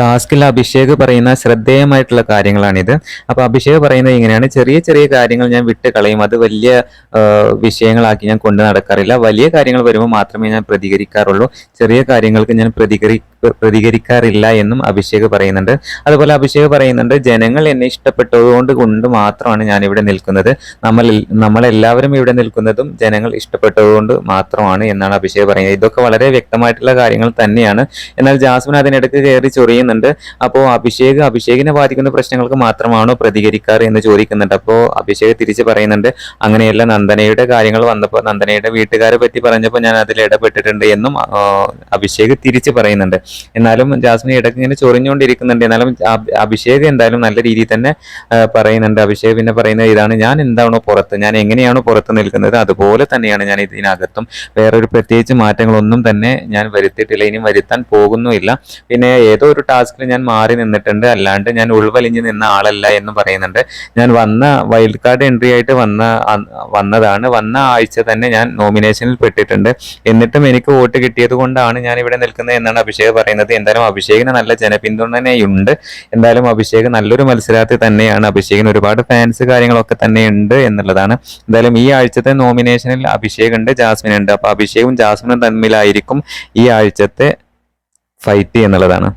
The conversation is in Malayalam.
ടാസ്കിൽ അഭിഷേക് പറയുന്ന ശ്രദ്ധേയമായിട്ടുള്ള കാര്യങ്ങളാണിത്. അപ്പോൾ അഭിഷേക് പറയുന്നത് ഇങ്ങനെയാണ്. ചെറിയ ചെറിയ കാര്യങ്ങൾ ഞാൻ വിട്ട് കളയും. അത് വലിയ വിഷയങ്ങളാക്കി ഞാൻ കൊണ്ടു നടക്കാറില്ല. വലിയ കാര്യങ്ങൾ വരുമ്പോൾ മാത്രമേ ഞാൻ പ്രതികരിക്കാറുള്ളൂ. ചെറിയ കാര്യങ്ങൾക്ക് ഞാൻ പ്രതികരി പ്രതികരിക്കാറില്ല എന്നും അഭിഷേക് പറയുന്നുണ്ട്. അതുപോലെ അഭിഷേക് പറയുന്നുണ്ട് ജനങ്ങൾ എന്നെ ഇഷ്ടപ്പെട്ടതുകൊണ്ട് കൊണ്ട് മാത്രമാണ് ഞാൻ ഇവിടെ നിൽക്കുന്നത്. നമ്മൾ നമ്മളെല്ലാവരും ഇവിടെ നിൽക്കുന്നതും ജനങ്ങൾ ഇഷ്ടപ്പെട്ടതുകൊണ്ട് മാത്രമാണ് എന്നാണ് അഭിഷേക് പറയുന്നത്. ഇതൊക്കെ വളരെ വ്യക്തമായിട്ടുള്ള കാര്യങ്ങൾ തന്നെയാണ്. എന്നാൽ ജാസ്മിൻ അതിനിടയ്ക്ക് കയറി ചൊറിയുന്നുണ്ട് അപ്പോൾ അഭിഷേക് അഭിഷേകിനെ ബാധിക്കുന്ന പ്രശ്നങ്ങൾക്ക് മാത്രമാണോ പ്രതികരിക്കാറ് എന്ന് ചോദിക്കുന്നുണ്ട്. അപ്പോൾ അഭിഷേക് തിരിച്ച് പറയുന്നുണ്ട് അങ്ങനെയല്ല നന്ദനയുടെ കാര്യങ്ങൾ വന്നപ്പോൾ നന്ദനയുടെ വീട്ടുകാരെ പറ്റി പറഞ്ഞപ്പോൾ ഞാൻ അതിൽ ഇടപെട്ടിട്ടുണ്ട് എന്നും അഭിഷേക് തിരിച്ച് പറയുന്നുണ്ട്. എന്നാലും ജാസ്മിൻ ഇടയ്ക്ക് ഇങ്ങനെ ചൊറിഞ്ഞുകൊണ്ടിരിക്കുന്നുണ്ട്. എന്നാലും അഭിഷേക് എന്തായാലും നല്ല രീതിയിൽ തന്നെ പറയുന്നുണ്ട്. അഭിഷേക് പിന്നെ പറയുന്നത് ഇതാണ് ഞാൻ എന്താണോ പുറത്ത് ഞാൻ എങ്ങനെയാണോ പുറത്ത് നിൽക്കുന്നത് അതുപോലെ തന്നെയാണ് ഞാൻ ഇതിനകത്തും. വേറൊരു പ്രത്യേകിച്ച് മാറ്റങ്ങളൊന്നും തന്നെ ഞാൻ വരുത്തിയിട്ടില്ല ഇനി വരുത്താൻ പോകുന്നുമില്ല. പിന്നെ ഏതോ ഒരു ടാസ്കിൽ ഞാൻ മാറി നിന്നിട്ടുണ്ട്. അല്ലാണ്ട് ഞാൻ ഉൾവലിഞ്ഞ് നിന്ന ആളല്ല എന്ന് പറയുന്നുണ്ട്. ഞാൻ വന്ന വൈൽഡ് കാർഡ് എൻട്രി ആയിട്ട് വന്ന വന്നതാണ്. വന്ന ആഴ്ച തന്നെ ഞാൻ നോമിനേഷനിൽ പെട്ടിട്ടുണ്ട്. എന്നിട്ടും എനിക്ക് വോട്ട് കിട്ടിയത് കൊണ്ടാണ് ഞാൻ ഇവിടെ നിൽക്കുന്നത് എന്നാണ് അഭിഷേക് പറയുന്നത്. എന്തായാലും അഭിഷേകിന് നല്ല ജനപിന്തുണയുണ്ട് എന്തായാലും അഭിഷേക് നല്ലൊരു മത്സരാർത്ഥി തന്നെയാണ്. അഭിഷേകിന് ഒരുപാട് ഫാൻസ് കാര്യങ്ങളൊക്കെ തന്നെ ഉണ്ട് എന്നുള്ളതാണ്. എന്തായാലും ഈ ആഴ്ചത്തെ നോമിനേഷനിൽ അഭിഷേക് ഉണ്ട് ജാസ്മിൻ ഉണ്ട്. അപ്പൊ അഭിഷേകും ജാസ്മിനും തമ്മിലായിരിക്കും ഈ ആഴ്ചത്തെ ഫൈറ്റ് എന്നുള്ളതാണ്.